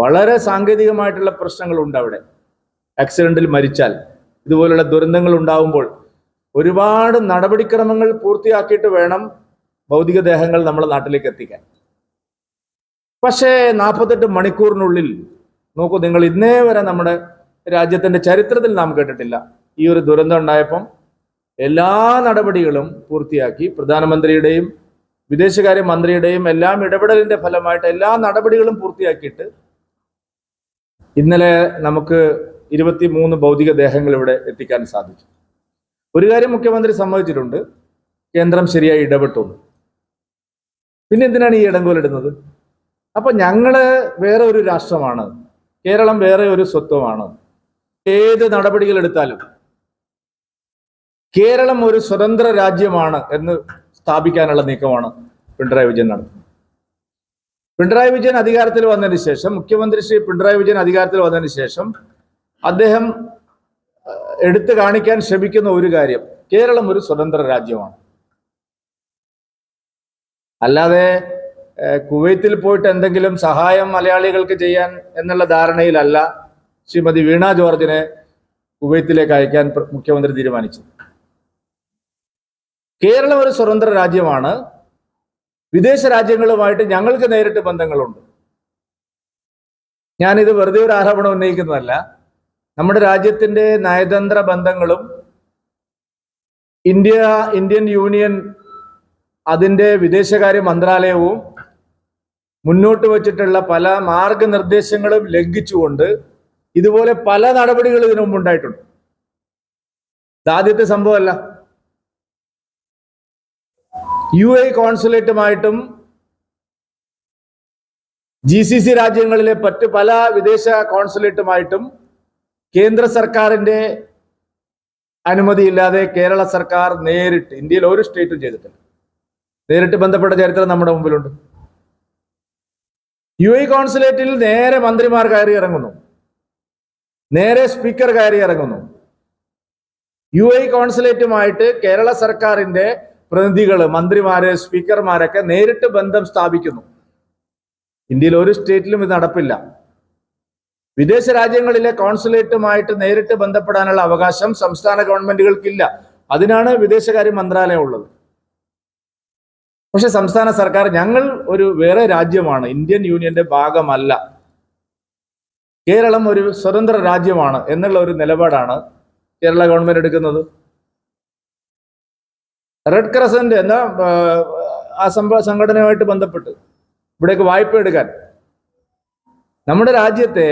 വളരെ സാങ്കേതികമായിട്ടുള്ള പ്രശ്നങ്ങളുണ്ട് അവിടെ. ആക്സിഡന്റിൽ മരിച്ചാൽ ഇതുപോലുള്ള ദുരന്തങ്ങൾ ഉണ്ടാവുമ്പോൾ ഒരുപാട് നടപടിക്രമങ്ങൾ പൂർത്തിയാക്കിയിട്ട് വേണം ഭൗതികദേഹങ്ങൾ നമ്മുടെ നാട്ടിലേക്ക് എത്തിക്കാൻ. പക്ഷേ നാൽപ്പത്തെട്ട് മണിക്കൂറിനുള്ളിൽ നോക്കൂ നിങ്ങൾ ഇന്നേ വരെ നമ്മുടെ രാജ്യത്തിന്റെ ചരിത്രത്തിൽ നാം കേട്ടിട്ടില്ല. ഈ ഒരു ദുരന്തം ഉണ്ടായപ്പം എല്ലാ നടപടികളും പൂർത്തിയാക്കി പ്രധാനമന്ത്രിയുടെയും വിദേശകാര്യ മന്ത്രിയുടെയും എല്ലാം ഇടപെടലിന്റെ ഫലമായിട്ട് എല്ലാ നടപടികളും പൂർത്തിയാക്കിയിട്ട് ഇന്നലെ നമുക്ക് ഇരുപത്തി മൂന്ന് ഭൗതിക ദേഹങ്ങൾ ഇവിടെ എത്തിക്കാൻ സാധിച്ചു. ഒരു കാര്യം മുഖ്യമന്ത്രി സമ്മതിച്ചിട്ടുണ്ട്. കേന്ദ്രം ശരിയായി ഇടപെട്ടു. പിന്നെ എന്തിനാണ് ഈ ഇടങ്കോലിടുന്നത് അപ്പൊ ഞങ്ങൾ വേറെ ഒരു രാഷ്ട്രമാണ്. കേരളം വേറെ ഒരു സ്വത്വമാണ്. ഏത് നടപടികൾ എടുത്താലും കേരളം ഒരു സ്വതന്ത്ര രാജ്യമാണ് എന്ന് സ്ഥാപിക്കാനുള്ള നീക്കമാണ് പിണറായി വിജയൻ നടത്തുന്നത്. പിണറായി വിജയൻ അധികാരത്തിൽ വന്നതിന് ശേഷം മുഖ്യമന്ത്രി ശ്രീ പിണറായി വിജയൻ അധികാരത്തിൽ വന്നതിന് ശേഷം അദ്ദേഹം എടുത്തു കാണിക്കാൻ ശ്രമിക്കുന്ന ഒരു കാര്യം കേരളം ഒരു സ്വതന്ത്ര രാജ്യമാണ്. അല്ലാതെ കുവൈത്തിൽ പോയിട്ട് എന്തെങ്കിലും സഹായം മലയാളികൾക്ക് ചെയ്യാൻ എന്നുള്ള ധാരണയിലല്ല ശ്രീമതി വീണ ജോർജിനെ കുവൈത്തിലേക്ക് അയക്കാൻ മുഖ്യമന്ത്രി തീരുമാനിച്ചു കേരളം ഒരു സ്വതന്ത്ര രാജ്യമാണ്. വിദേശ രാജ്യങ്ങളുമായിട്ട് ഞങ്ങൾക്ക് നേരിട്ട് ബന്ധങ്ങളുണ്ട്. ഞാനിത് വെറുതെ ഒരു ആരോപണം ഉന്നയിക്കുന്നതല്ല. നമ്മുടെ രാജ്യത്തിന്റെ നയതന്ത്ര ബന്ധങ്ങളും ഇന്ത്യ ഇന്ത്യൻ യൂണിയൻ അതിന്റെ വിദേശകാര്യ മന്ത്രാലയവും മുന്നോട്ട് വച്ചിട്ടുള്ള പല മാർഗനിർദ്ദേശങ്ങളും ലംഘിച്ചുകൊണ്ട് ഇതുപോലെ പല നടപടികൾ ഇതിനു ഉണ്ടായിട്ടുണ്ട്. ആദ്യത്തെ സംഭവമല്ല. യു എ കോൺസുലേറ്റുമായിട്ടും ജി സി സി രാജ്യങ്ങളിലെ മറ്റ് പല വിദേശ കോൺസുലേറ്റുമായിട്ടും കേന്ദ്ര സർക്കാരിന്റെ അനുമതിയില്ലാതെ കേരള സർക്കാർ നേരിട്ട് ഇന്ത്യയിൽ ഒരു സ്റ്റേറ്റും ചെയ്തിട്ടില്ല. നേരിട്ട് ബന്ധപ്പെട്ട ചരിത്രം നമ്മുടെ മുമ്പിലുണ്ട്. യു എ കോൺസുലേറ്റിൽ നേരെ മന്ത്രിമാർ കയറി ഇറങ്ങുന്നു. നേരെ സ്പീക്കർ കയറി ഇറങ്ങുന്നു. യു എ കോൺസുലേറ്റുമായിട്ട് കേരള സർക്കാരിന്റെ പ്രതിനിധികൾ മന്ത്രിമാര് സ്പീക്കർമാരൊക്കെ നേരിട്ട് ബന്ധം സ്ഥാപിക്കുന്നു. ഇന്ത്യയിൽ ഒരു സ്റ്റേറ്റിലും ഇത് നടപ്പില്ല. വിദേശ രാജ്യങ്ങളിലെ കോൺസുലേറ്റുമായിട്ട് നേരിട്ട് ബന്ധപ്പെടാനുള്ള അവകാശം സംസ്ഥാന ഗവൺമെന്റുകൾക്കില്ല. അതിനാണ് വിദേശകാര്യ മന്ത്രാലയം ഉള്ളത്. പക്ഷെ സംസ്ഥാന സർക്കാർ ഞങ്ങൾ ഒരു വേറെ രാജ്യമാണ്. ഇന്ത്യൻ യൂണിയന്റെ ഭാഗമല്ല. കേരളം ഒരു സ്വതന്ത്ര രാജ്യമാണ് എന്നുള്ള ഒരു നിലപാടാണ് കേരള ഗവൺമെന്റ് എടുക്കുന്നത്. റെഡ് ക്രസന്റ് എന്ന ആ, സംഭവ സംഘടനയുമായിട്ട് ബന്ധപ്പെട്ട് ഇവിടേക്ക് വായ്പ എടുക്കാൻ. നമ്മുടെ രാജ്യത്തെ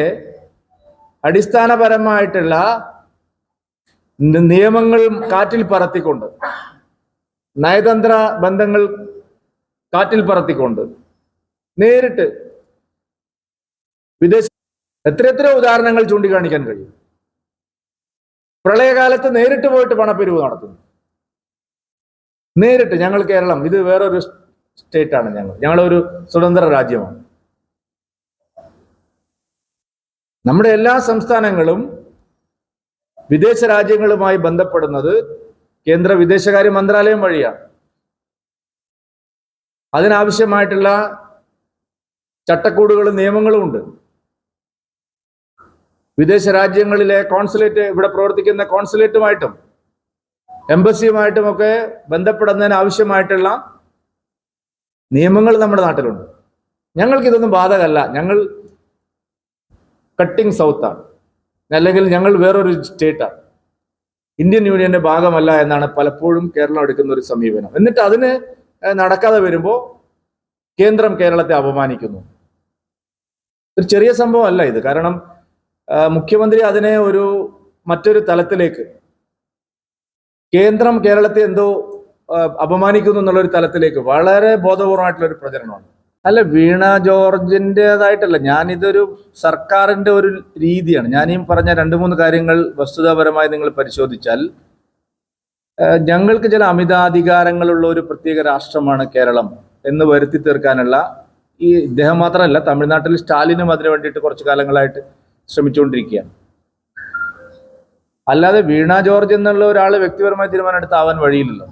അടിസ്ഥാനപരമായിട്ടുള്ള നിയമങ്ങൾ കാറ്റിൽ പറത്തിക്കൊണ്ട് നയതന്ത്ര ബന്ധങ്ങൾ കാറ്റിൽ പറത്തിക്കൊണ്ട് നേരിട്ട് വിദേശ എത്രയെത്ര ഉദാഹരണങ്ങൾ ചൂണ്ടിക്കാണിക്കാൻ കഴിയും. പ്രളയകാലത്ത് നേരിട്ട് പോയിട്ട് പണപ്പിരിവ് നടത്തുന്നു. നേരിട്ട് ഞങ്ങൾ കേരളം ഇത് വേറൊരു സ്റ്റേറ്റ് ആണ് ഞങ്ങൾ. ഞങ്ങളൊരു സ്വതന്ത്ര രാജ്യമാണ്. നമ്മുടെ എല്ലാ സംസ്ഥാനങ്ങളും വിദേശ രാജ്യങ്ങളുമായി ബന്ധപ്പെടുന്നത് കേന്ദ്ര വിദേശകാര്യ മന്ത്രാലയം വഴിയാണ് അതിനാവശ്യമായിട്ടുള്ള ചട്ടക്കൂടുകളും നിയമങ്ങളും ഉണ്ട്. വിദേശ രാജ്യങ്ങളിലെ കോൺസുലേറ്റ് ഇവിടെ പ്രവർത്തിക്കുന്ന കോൺസുലേറ്റുമായിട്ടും എംബസിയുമായിട്ടും ഒക്കെ ബന്ധപ്പെടുന്നതിന് ആവശ്യമായിട്ടുള്ള നിയമങ്ങൾ നമ്മുടെ നാട്ടിലുണ്ട്. ഞങ്ങൾക്ക് ഇതൊന്നും ബാധകമല്ല. ഞങ്ങൾ കട്ടിങ് സൗത്താണ് അല്ലെങ്കിൽ ഞങ്ങൾ വേറൊരു സ്റ്റേറ്റാണ് ഇന്ത്യൻ യൂണിയന്റെ ഭാഗമല്ല എന്നാണ് പലപ്പോഴും കേരളം എടുക്കുന്ന ഒരു സമീപനം. എന്നിട്ട് അതിന് നടക്കാതെ വരുമ്പോൾ കേന്ദ്രം കേരളത്തെ അപമാനിക്കുന്നു. ഒരു ചെറിയ സംഭവമല്ല ഇത്. കാരണം മുഖ്യമന്ത്രി അതിനെ ഒരു മറ്റൊരു തലത്തിലേക്ക് കേന്ദ്രം കേരളത്തെ എന്തോ അപമാനിക്കുന്നു എന്നുള്ള ഒരു തലത്തിലേക്ക് വളരെ ബോധപൂർവമായിട്ടുള്ള ഒരു പ്രചരണമാണ്. അല്ല വീണ ജോർജിന്റെതായിട്ടല്ല ഞാനിതൊരു സർക്കാരിന്റെ ഒരു രീതിയാണ്. ഞാൻ പറഞ്ഞ രണ്ട് മൂന്ന് കാര്യങ്ങൾ വസ്തുതാപരമായി നിങ്ങൾ പരിശോധിച്ചാൽ ഞങ്ങൾക്ക് ചില അമിതാധികാരങ്ങളുള്ള ഒരു പ്രത്യേക രാഷ്ട്രമാണ് കേരളം എന്ന് വരുത്തി തീർക്കാനുള്ള ഈ ഇദ്ദേഹം മാത്രമല്ല തമിഴ്നാട്ടിൽ സ്റ്റാലിനും അതിനു വേണ്ടിയിട്ട് കുറച്ചു കാലങ്ങളായിട്ട് ശ്രമിച്ചുകൊണ്ടിരിക്കുകയാണ്. അല്ലാതെ വീണ ജോർജ് എന്നുള്ള ഒരാൾ വ്യക്തിപരമായ തീരുമാനം എടുത്താവാൻ വഴിയില്ലല്ലോ.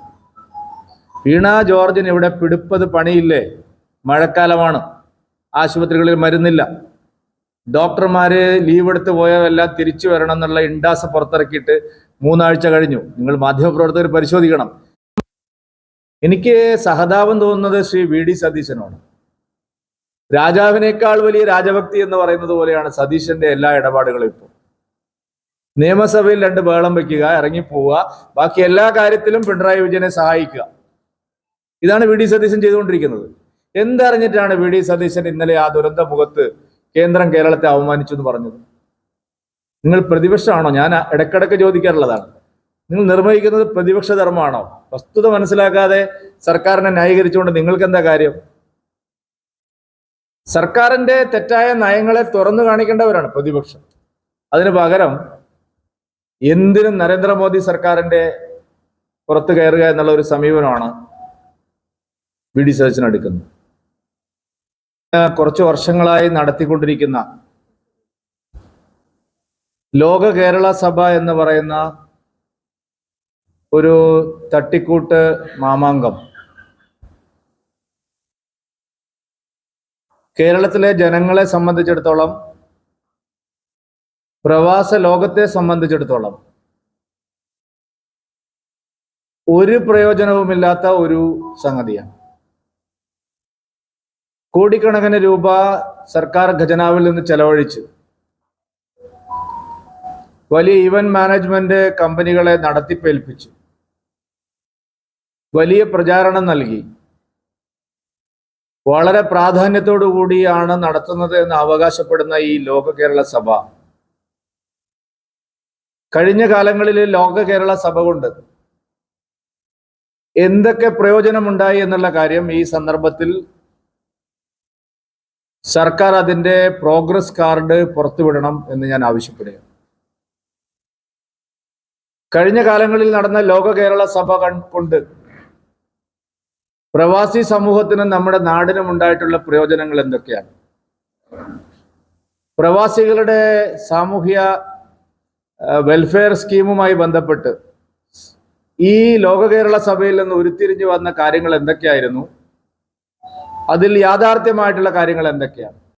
വീണ ജോർജിന് ഇവിടെ പിടിപ്പത് പണിയില്ലേ? മഴക്കാലമാണ്. ആശുപത്രികളിൽ മരുന്നില്ല. ഡോക്ടർമാര് ലീവ് എടുത്ത് പോയതെല്ലാം തിരിച്ചു വരണം എന്നുള്ള ഇൻഡാസ് പുറത്തിറക്കിയിട്ട് മൂന്നാഴ്ച കഴിഞ്ഞു. നിങ്ങൾ മാധ്യമപ്രവർത്തകർ പരിശോധിക്കണം. എനിക്ക് സഹതാപം തോന്നുന്നത് ശ്രീ വി ഡി സതീശനോട് രാജാവിനേക്കാൾ വലിയ രാജഭക്തി എന്ന് പറയുന്നത് പോലെയാണ് സതീശന്റെ എല്ലാ ഇടപാടുകളും ഇപ്പോൾ. നിയമസഭയിൽ രണ്ട് ബഹളം വെക്കുക ഇറങ്ങിപ്പോവുക. ബാക്കി എല്ലാ കാര്യത്തിലും പിണറായി വിജയനെ സഹായിക്കുക. ഇതാണ് വി ഡി സതീശൻ ചെയ്തുകൊണ്ടിരിക്കുന്നത്. എന്തറിഞ്ഞിട്ടാണ് വി ഡി സതീശൻ ഇന്നലെ ആ ദുരന്ത മുഖത്ത് കേന്ദ്രം കേരളത്തെ അവമാനിച്ചു എന്ന് പറഞ്ഞത്? നിങ്ങൾ പ്രതിപക്ഷമാണോ? ഞാൻ ഇടക്കിടക്ക് ചോദിക്കാറുള്ളതാണ്. നിങ്ങൾ നിർവഹിക്കുന്നത് പ്രതിപക്ഷ ധർമ്മമാണോ? വസ്തുത മനസ്സിലാക്കാതെ സർക്കാരിനെ ന്യായീകരിച്ചുകൊണ്ട് നിങ്ങൾക്ക് എന്താ കാര്യം? സർക്കാരിന്റെ തെറ്റായ നയങ്ങളെ തുറന്നു കാണിക്കേണ്ടവരാണ് പ്രതിപക്ഷം. അതിന് പകരം എന്തിനും നരേന്ദ്രമോദി സർക്കാരിന്റെ പുറത്തു കയറുക എന്നുള്ള ഒരു സമീപനമാണ് വി ഡി സതീശൻ എടുക്കുന്നത്. കുറച്ച് വർഷങ്ങളായി നടത്തിക്കൊണ്ടിരിക്കുന്ന ലോക കേരള സഭ എന്ന് പറയുന്ന ഒരു തട്ടിക്കൂട്ട് മാമാങ്കം. കേരളത്തിലെ ജനങ്ങളെ സംബന്ധിച്ചിടത്തോളം പ്രവാസ ലോകത്തെ സംബന്ധിച്ചിടത്തോളം ഒരു പ്രയോജനവുമില്ലാത്ത ഒരു സംഗതിയാണ്. കോടിക്കണക്കിന് രൂപ സർക്കാർ ഖജനാവിൽ നിന്ന് ചെലവഴിച്ച് വലിയ ഇവന്റ് മാനേജ്മെന്റ് കമ്പനികളെ നടത്തിപ്പേൽപ്പിച്ചു വലിയ പ്രചാരണം നൽകി. വളരെ പ്രാധാന്യത്തോടു കൂടിയാണ് നടത്തുന്നത് എന്ന് അവകാശപ്പെടുന്ന ഈ ലോക കേരള സഭ. കഴിഞ്ഞ കാലങ്ങളിൽ ലോക കേരള സഭ കൊണ്ട് എന്തൊക്കെ പ്രയോജനമുണ്ടായി എന്നുള്ള കാര്യം ഈ സന്ദർഭത്തിൽ സർക്കാർ അതിന്റെ പ്രോഗ്രസ് കാർഡ് പുറത്തുവിടണം എന്ന് ഞാൻ ആവശ്യപ്പെടുകയാണ്. കഴിഞ്ഞ കാലങ്ങളിൽ നടന്ന ലോക കേരള സഭ കൊണ്ട് പ്രവാസി സമൂഹത്തിനും നമ്മുടെ നാടിനും ഉണ്ടായിട്ടുള്ള പ്രയോജനങ്ങൾ എന്തൊക്കെയാണ്? പ്രവാസികളുടെ സാമൂഹ്യ വെൽഫെയർ സ്കീമുമായി ബന്ധപ്പെട്ട് ഈ ലോക കേരള സഭയിൽ നിന്ന് ഉരുത്തിരിഞ്ഞു വന്ന കാര്യങ്ങൾ എന്തൊക്കെയായിരുന്നു? അതിൽ യാഥാർത്ഥ്യമായിട്ടുള്ള കാര്യങ്ങൾ എന്തൊക്കെയാണ്?